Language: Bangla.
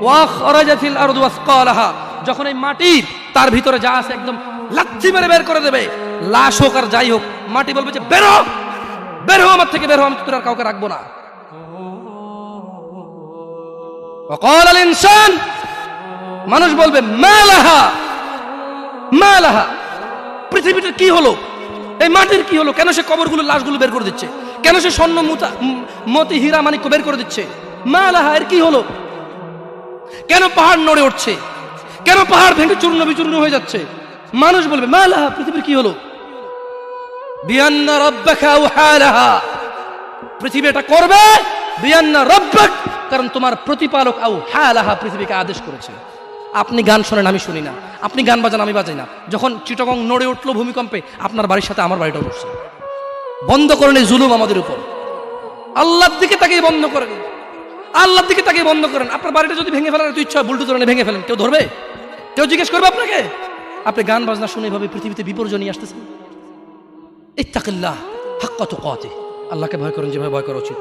ওয়াখরাজাতিল আরদু আসকালাহা যখন এই মাটির তার ভিতরে যা আছে একদম লাথি মেরে বের করে দেবে লাশ হোক আর যাই হোক মাটি বলবে যে বেরো বের হো আমার থেকে বের হো আমি তোর আর কাউকে রাখবো না وقال الانسان মানুষ বলবে মালাহা মালাহা পৃথিবীটা কি হলো এই মাটির কি হলো কেন সে কবরগুলো লাশগুলো বের করে দিচ্ছে কেন সে স্বর্ণ মুতা উম, মতি হীরা মানিক্য বের করে দিচ্ছে মালাহা এর কি হলো কেন পাহাড় নড়ে উঠছে? কেন পাহাড় ভেঙে চূর্ণ বিচূর্ণ হয়ে যাচ্ছে? মানুষ বলবে মালাহা পৃথিবীর কি হলো? বিয়ান্না পৃথিবী এটা করবে কারণ তোমার প্রতিপালক আউ হালাহা পৃথিবীকে আদেশ করেছে। আপনি গান শোনেন, আমি শুনি না। আপনি গান বাজান, আমি বাজাই না। যখন চিটগং নড়ে উঠল ভূমিকম্পে, আপনার বাড়ির সাথে আমার বাড়িটা উঠছে বন্ধ করেন জুলুম আমাদের উপর। আল্লাহর দিকে তাকিয়ে বন্ধ করেন। আল্লাহর দিকে তাকে বন্ধ করেন। আপনার বাড়িটা যদি ভেঙে ফেলার ইচ্ছা হয় বুলটু ধরনের ভেঙে ফেলেন। কেউ ধরবে? কেউ জিজ্ঞেস করবে আপনাকে? আপনি গান বাজনা শুনে এভাবে পৃথিবীতে বিপর্যয় নিয়ে আসতেছেন? ইত্তাকিল্লাহ, হাক্কা কে আল্লাহকে ভয় করেন, যেভাবে ভয় করা উচিত।